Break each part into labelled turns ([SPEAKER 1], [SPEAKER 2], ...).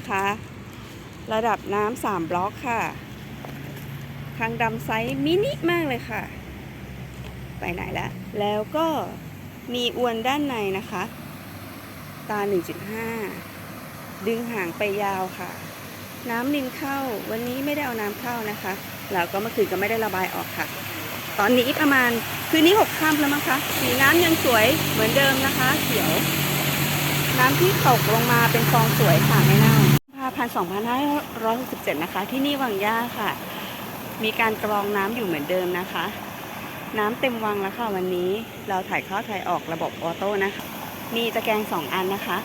[SPEAKER 1] นะคะ ระดับน้ำสามบล็อกค่ะคางดำไซส์มินิมากเลยค่ะ ไปไหนแล้ว แล้วก็มีอวนด้านในนะคะ ตา 1.5 ดึงห่างไปยาวค่ะ น้ำลินเข้า วันนี้ไม่ได้เอาน้ำเข้านะคะ แล้วก็เมื่อคืนก็ไม่ได้ระบายออกค่ะ ตอนนี้ประมาณคืนนี้หกค่ำแล้วมั้งคะ สีน้ำยังสวยเหมือนเดิมนะคะ เขียวำที่ตกลงมาเป็นฟองสวยค่ะไม่เน่าพาพันสองพันห้าร้อยหกสิบเจ็ดนะคะ ที่นี่วังย่าค่ะ มีการกรองน้ำอยู่เหมือนเดิมนะคะ น้ำเต็มวังแล้วค่ะวันนี้เราถ่ายเข้าถ่ายออกระบบออโต้นะคะ มีตะแกรงสองอันนะคะ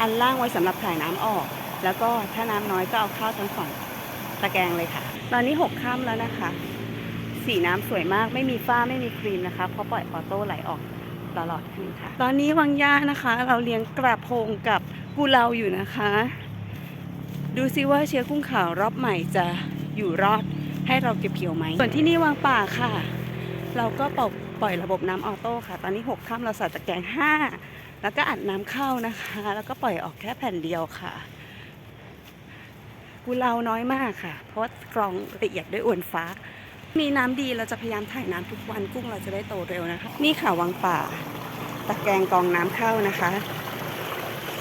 [SPEAKER 1] อันล่างไว้สำหรับถ่ายน้ำออก แล้วก็ถ้าน้ำน้อยก็เอาเข้าทั้งสองตะแกรงเลยค่ะ ตอนนี้หกค่ำแล้วนะคะ สีน้ำสวยมากไม่มีฝ้าไม่มีครีมนะคะเพราะปล่อยออโต้ไหลออก ตลอดคืนค่ะ ตอนนี้วังย่านะคะ เราเลี้ยงกระพงกับกุเลาอยู่นะคะ ดูซิว่าเชื้อกุ้งขาวรอบใหม่จะอยู่รอดให้เราเก็บเกี่ยวไหม ส่วนที่นี่วางป่าค่ะ เราก็ปล่อยปล่อยระบบน้ำออโต้ค่ะ ตอนนี้หกค่ำเราใส่ตะแกรงห้าแล้วก็อัดน้ำเข้านะคะ แล้วก็ปล่อยออกแค่แผ่นเดียวค่ะ กุเลาน้อยมากค่ะ เพราะว่ากรองละเอียดด้วยอวนฟ้า มีน้ำดีเราจะพยายามถ่ายน้ำทุกวันกุ้งเราจะได้โตเร็วนะคะ นี่ค่ะวังป่า ตะแกรงกองน้ำเข้านะคะ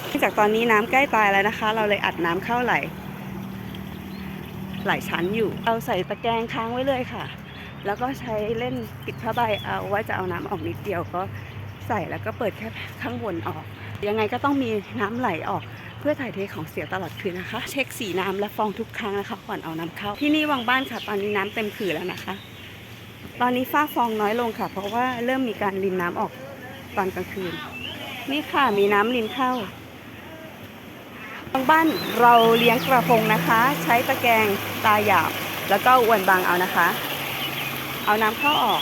[SPEAKER 1] เนื่องจากตอนนี้น้ำใกล้ตายแล้วนะคะ เราเลยอัดน้ำเข้าไหลหลายชั้นอยู่เราใส่ตะแกรงค้างไว้เลยค่ะ แล้วก็ใช้เล่นปิดผ้าใบเอาว่าจะเอาน้ำออกนิดเดียวก็ใส่แล้วก็เปิดแค่ข้างบนออก ยังไงก็ต้องมีน้ำไหลออกเพื่อถ่ายเทของเสียตลอดคืนนะคะ เช็คสีน้ำและฟองทุกครั้งนะคะก่อนเอาน้ำเข้า ที่นี่วังบ้านค่ะ ตอนนี้น้ำเต็มขื่อแล้วนะคะ ตอนนี้ฝ้าฟองน้อยลงค่ะ เพราะว่าเริ่มมีการรินน้ำออกตอนกลางคืน นี่ค่ะมีน้ำรินเข้าทางบ้านเราเลี้ยงกระพงนะคะ ใช้ตะแกรงตาหยาบแล้วก็อวนบางเอานะคะ เอาน้ำเข้าออก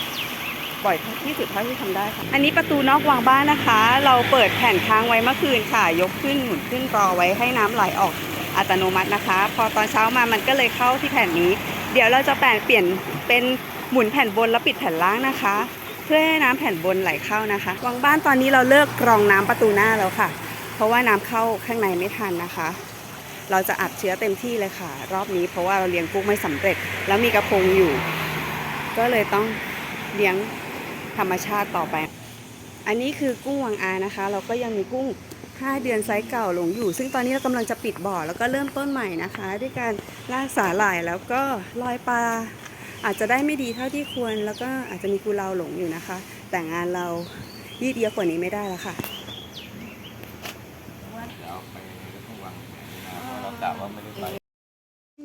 [SPEAKER 1] ปล่อยที่สุดเท่าที่ทำได้ค่ะ อันนี้ประตูนอกวางบ้านนะคะ เราเปิดแผ่นค้างไว้เมื่อคืนค่ะ ยกขึ้นหมุนขึ้นรอไว้ให้น้ำไหลออกอัตโนมัตินะคะ พอตอนเช้ามามันก็เลยเข้าที่แผ่นนี้ เดี๋ยวเราจะแปลงเปลี่ยนเป็นหมุนแผ่นบนแล้วปิดแผ่นล่างนะคะ เพื่อให้น้ำแผ่นบนไหลเข้านะคะวางบ้านตอนนี้เราเลิกกรองน้ำประตูหน้าแล้วค่ะ เพราะว่าน้ำเข้าข้างในไม่ทันนะคะ เราจะอัดเชื้อเต็มที่เลยค่ะ รอบนี้เพราะว่าเราเลี้ยงกุ้งไม่สำเร็จ แล้วมีกระพงอยู่ ก็เลยต้องเลี้ยง ธรรมชาติต่อไป อันนี้คือกุ้งวังอานะคะ เราก็ยังมีกุ้ง 5 เดือนไซส์เก่าหลงอยู่ ซึ่งตอนนี้เรากำลังจะปิดบ่อแล้วก็เริ่มต้นใหม่นะคะ ด้วยการลากสาหร่ายแล้วก็ลอยปลาอาจจะได้ไม่ดีเท่าที่ควร แล้วก็อาจจะมีกุเลาหลงอยู่นะคะ แต่งานเรายืดเยื้อกว่านี้ไม่ได้แล้วค่ะ
[SPEAKER 2] จะเอาไปทั้งวันนะเพราะเรากะว่าไม่ได้ไป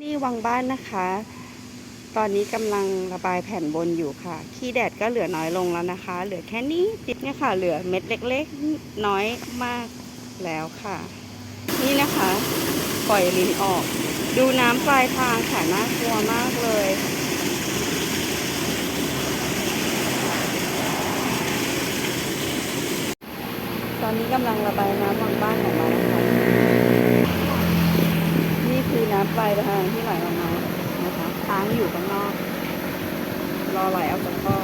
[SPEAKER 1] นี่วังบ้านนะคะ ตอนนี้กำลังระบายแผ่นบนอยู่ค่ะ ขี้แดดก็เหลือน้อยลงแล้วนะคะ เหลือแค่นี้ติดเนี่ยค่ะ เหลือเม็ดเล็กๆ น้อยมากแล้วค่ะ นี่นะคะ ปล่อยลิ้นออก ดูน้ำปลายทางค่ะน่ากลัวมากเลยตอนนี้กำลังระบายน้ำวังบ้านออกมานะคะนี่คือน้ำปลายทางที่ไหลออกมา ค้างอยู่ข้างนอก รอไหลออกจากท่อ